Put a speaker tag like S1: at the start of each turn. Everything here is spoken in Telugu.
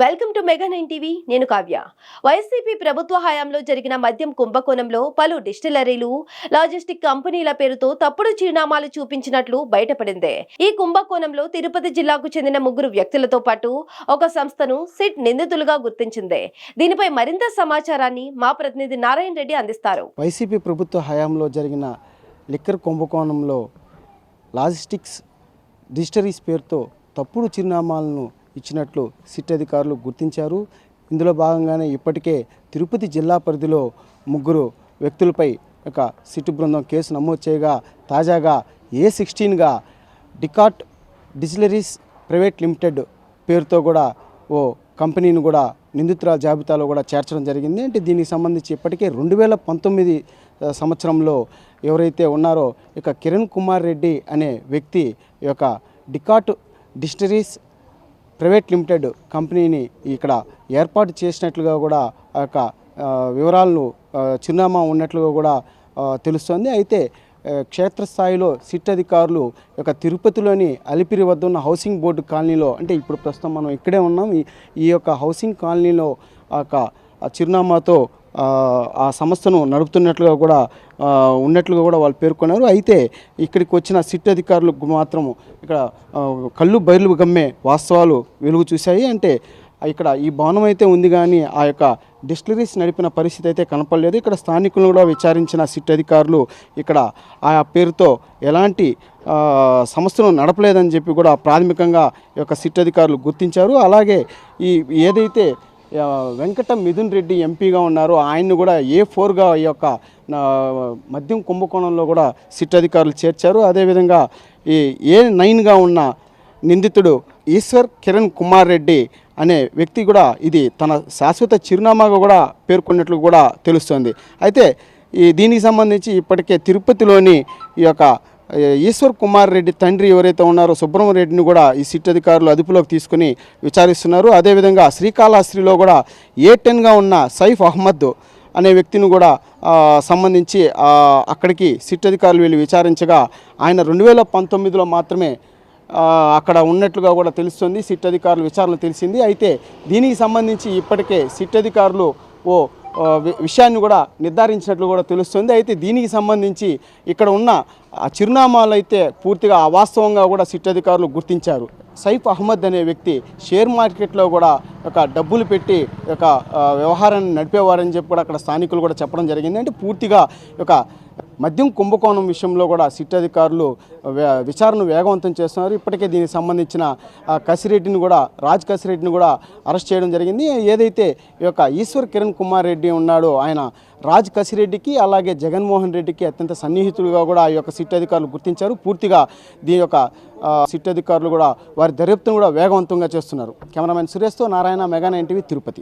S1: Welcome to Mega nine TV నేను కావ్య. వైసీపీ ప్రభుత్వ హయాంలో జరిగిన మద్యం కుంభకోణంలో పలు డిస్టిలరీలు లాజిస్టిక్ కంపెనీల పేరుతో తప్పుడు చిరునామాలు చూపించినట్లు బయటపడింది. ఈ కుంభకోణంలో తిరుపతి జిల్లాకు చెందిన ముగ్గురు వ్యక్తులతో పాటు ఒక సంస్థను సిట్ నిందితులుగా గుర్తించింది. దీనిపై మరింత సమాచారాన్ని మా ప్రతినిధి నారాయణ రెడ్డి అందిస్తారు.
S2: వైసీపీ ప్రభుత్వ హయాంలో జరిగిన లిక్కర్ కుంభకోణంలో లాజిస్టిక్స్ డిజిటరీస్ పేరుతో తప్పుడు చిరునామాలను ఇచ్చినట్లు సిట్ అధికారులు గుర్తించారు. ఇందులో భాగంగానే ఇప్పటికే తిరుపతి జిల్లా పరిధిలో ముగ్గురు వ్యక్తులపై ఒక సిట్టు బృందం కేసు నమోదు చేయగా తాజాగా ఏ సిక్స్టీన్గా డికాట్ డిజిలరీస్ ప్రైవేట్ లిమిటెడ్ పేరుతో కూడా ఓ కంపెనీని కూడా నిందితురాల జాబితాలో కూడా చేర్చడం జరిగింది. అంటే దీనికి సంబంధించి ఇప్పటికే రెండు వేల పంతొమ్మిది సంవత్సరంలో ఎవరైతే ఉన్నారో ఇక కిరణ్ కుమార్ రెడ్డి అనే వ్యక్తి యొక్క డికాట్ డిస్టరీస్ ప్రైవేట్ లిమిటెడ్ కంపెనీని ఇక్కడ ఏర్పాటు చేసినట్లుగా కూడా ఆ యొక్క వివరాలను చిరునామా ఉన్నట్లుగా కూడా తెలుస్తోంది. అయితే క్షేత్రస్థాయిలో సిట్ అధికారులు యొక్క తిరుపతిలోని అలిపిరి వద్ద ఉన్న హౌసింగ్ బోర్డు కాలనీలో అంటే ఇప్పుడు ప్రస్తుతం మనం ఇక్కడే ఉన్నాం ఈ ఈ యొక్క హౌసింగ్ కాలనీలో ఆ యొక్క ఆ చిరునామాతో ఆ, సంస్థను నడుపుతున్నట్లుగా కూడా ఉన్నట్లుగా కూడా వాళ్ళు పేర్కొన్నారు. అయితే ఇక్కడికి వచ్చిన సిట్ అధికారులు మాత్రము ఇక్కడ కళ్ళు బయలు గమ్మే వాస్తవాలు వెలుగు చూశాయి. అంటే ఇక్కడ ఈ భవనం అయితే ఉంది కానీ ఆ యొక్క డిస్టిలరీస్ నడిపిన పరిస్థితి అయితే కనపడలేదు. ఇక్కడ స్థానికులను కూడా విచారించిన సిట్ అధికారులు ఇక్కడ ఆ పేరుతో ఎలాంటి సంస్థను నడపలేదని చెప్పి కూడా ప్రాథమికంగా ఈ యొక్క సిట్ అధికారులు గుర్తించారు. అలాగే ఈ ఏదైతే వెంకట మిథున్ రెడ్డి ఎంపీగా ఉన్నారు. ఆయన్ని కూడా ఏ ఫోర్గా ఈ యొక్క మద్యం కుంభకోణంలో కూడా సిట్ అధికారులు చేర్చారు. అదేవిధంగా ఈ ఏ నైన్గా ఉన్న నిందితుడు ఈశ్వర్ కిరణ్ కుమార్ రెడ్డి అనే వ్యక్తి కూడా ఇది తన శాశ్వత చిరునామాగా కూడా పేర్కొన్నట్లు కూడా తెలుస్తోంది. అయితే ఈ దీనికి సంబంధించి ఇప్పటికే తిరుపతిలోని ఈ యొక్క ఈశ్వర్ కుమార్ రెడ్డి తండ్రి ఎవరైతే ఉన్నారో సుబ్రహ్మరెడ్డిని కూడా ఈ సిట్ అధికారులు అదుపులోకి తీసుకుని విచారిస్తున్నారు. అదేవిధంగా శ్రీకాళహస్తిలో కూడా ఏ టెన్గా ఉన్న సైఫ్ అహ్మద్ అనే వ్యక్తిని కూడా సంబంధించి అక్కడికి సిట్ అధికారులు వెళ్ళి విచారించగా ఆయన రెండు వేల పంతొమ్మిదిలో మాత్రమే అక్కడ ఉన్నట్లుగా కూడా తెలుస్తుంది. సిట్ అధికారులు విచారణ తెలిసింది. అయితే దీనికి సంబంధించి ఇప్పటికే సిట్ అధికారులు ఓ విషయాన్ని కూడా నిర్ధారించినట్లు కూడా తెలుస్తుంది. అయితే దీనికి సంబంధించి ఇక్కడ ఉన్న ఆ చిరునామాలు అయితే పూర్తిగా అవాస్తవంగా కూడా సిట్ అధికారులు గుర్తించారు. సైఫ్ అహ్మద్ అనే వ్యక్తి షేర్ మార్కెట్లో కూడా ఒక డబ్బులు పెట్టి ఒక వ్యవహారాన్ని నడిపేవారని చెప్పి కూడా అక్కడ స్థానికులు కూడా చెప్పడం జరిగింది. అంటే పూర్తిగా ఒక మద్యం కుంభకోణం విషయంలో కూడా సిట్ అధికారులు విచారణ వేగవంతం చేస్తున్నారు. ఇప్పటికే దీనికి సంబంధించిన కసిరెడ్డిని కూడా రాజ్ కసిరెడ్డిని కూడా అరెస్ట్ చేయడం జరిగింది. ఏదైతే ఈ యొక్క ఈశ్వర్ కిరణ్ కుమార్ రెడ్డి ఉన్నాడో ఆయన రాజ్ కసిరెడ్డికి అలాగే జగన్మోహన్ రెడ్డికి అత్యంత సన్నిహితులుగా కూడా ఈ యొక్క సిట్ అధికారులు గుర్తించారు. పూర్తిగా దీని యొక్క సిట్ అధికారులు కూడా వారి దర్యాప్తును కూడా వేగవంతంగా చేస్తున్నారు. కెమెరామెన్ సురేష్తో నారాయణ మెగా టీవీ తిరుపతి.